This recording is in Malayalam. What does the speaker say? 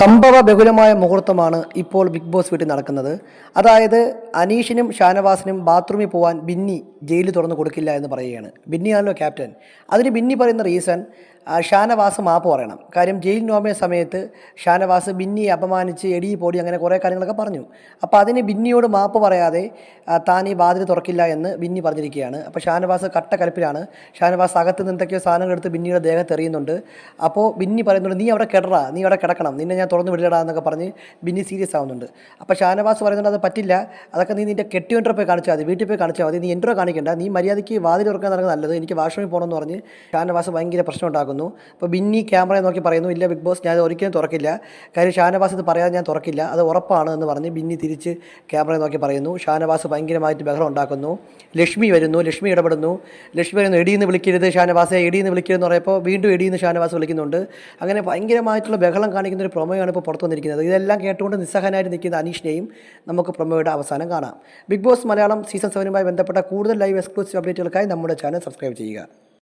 സംഭവ ബഹുലമായ മുഹൂർത്തമാണ് ഇപ്പോൾ ബിഗ് ബോസ് വീട്ടിൽ നടക്കുന്നത്. അതായത് അനീഷിനും ഷാനവാസിനും ബാത്റൂമിൽ പോകാൻ ബിന്നി ജയിലിൽ തുറന്നു കൊടുക്കില്ല എന്ന് പറയുകയാണ്. ബിന്നിയാണല്ലോ ക്യാപ്റ്റൻ. അതിന് ബിന്നി പറയുന്ന റീസൺ ഷാനവാസ് മാപ്പ് പറയണം. കാര്യം ജയിൽ നോമിയ സമയത്ത് ഷാനവാസ് ബിന്നിയെ അപമാനിച്ച് എടി പൊടി അങ്ങനെ കുറേ കാര്യങ്ങളൊക്കെ പറഞ്ഞു. അപ്പോൾ അതിന് ബിന്നിയോട് മാപ്പ് പറയാതെ താൻ ഈ വാതിൽ തുറക്കില്ല എന്ന് ബിന്നി പറഞ്ഞിരിക്കുകയാണ്. അപ്പോൾ ഷാനവാസ് കട്ട കലപ്പിലാണ്. ഷാനവാസ് അകത്ത് നിന്ന് എന്തൊക്കെയോ സാധനങ്ങൾ എടുത്ത് ബിന്നിയുടെ ദേഹത്ത് എറിയുന്നുണ്ട്. അപ്പോൾ ബിന്നി പറയുന്നുണ്ട് നീ അവിടെ കിടറ നീ അവിടെ കിടക്കണം. നിന്നെ ഞാൻ തുറന്നു വിടലടാ എന്നൊക്കെ പറഞ്ഞ് ബിന്നി സീരിയസ് ആവുന്നുണ്ട്. അപ്പോൾ ഷാനവാസ് പറയുന്നുണ്ട് അത് പറ്റില്ല. അതൊക്കെ നീ നിന്റെ കെട്ടിയോന്റെ പോയി കാണിച്ചാൽ മതി. വീട്ടിൽ പോയി കാണിച്ചാൽ മതി. നീ എൻട്രോ കാണിക്കണ്ട. നീ മര്യാദയ്ക്ക് വാതിൽ തുറക്കാൻ നടക്കുന്നത് നല്ലത് എനിക്ക് വാഷ്റൂമിൽ പോകണമെന്ന് പറഞ്ഞ് ഷാനവാസ് ഭയങ്കര പ്രശ്നം ഉണ്ടാക്കുന്നു. അപ്പോൾ ബിന്നി ക്യാമറയെ നോക്കി പറയുന്നു ഇല്ല ബിഗ് ബോസ് ഞാൻ ഒരിക്കലും തുറക്കില്ല. കാര്യം ഷാനവാസ് ഇത് പറയാതെ ഞാൻ തുറക്കില്ല. അത് ഉറപ്പാണ് എന്ന് പറഞ്ഞ് ബിന്നി തിരിച്ച് ക്യാമറയെ നോക്കി പറയുന്നു. ഷാനവാസ് ഭയങ്കരമായിട്ട് ബഹളം ഉണ്ടാക്കുന്നു. ലക്ഷ്മി വരുന്നു. ലക്ഷ്മി ഇടപെടുന്നു. ലക്ഷ്മി പറയുന്നു എടിയെന്ന് വിളിക്കരുത് ഷാനവാസെ. എടിയെന്ന് വിളിക്കരുതെന്ന് പറയുമ്പോൾ വീണ്ടും എടിയെന്ന് ഷാനവാസ് വിളിക്കുന്നുണ്ട്. അങ്ങനെ ഭയങ്കരമായിട്ടുള്ള ബഹളം കാണിക്കുന്ന ഒരു പ്രൊമോയാണ് ഇപ്പോൾ പുറത്തു വന്നിരിക്കുന്നത്. ഇതെല്ലാം കേട്ടുകൊണ്ട് നിസ്സഹനായിട്ട് നിൽക്കുന്ന അനീഷിനെയും നമുക്ക് പ്രമേയയുടെ അവസാനം കാണാം. ബിഗ് ബോസ് മലയാളം സീസൺ സെവനുമായി ബന്ധപ്പെട്ട കൂടുതൽ ലൈവ് എക്സ്ക്ലൂസീവ് അപ്ഡേറ്റുകൾക്കായി നമ്മുടെ ചാനൽ സബ്സ്ക്രൈബ് ചെയ്യുക.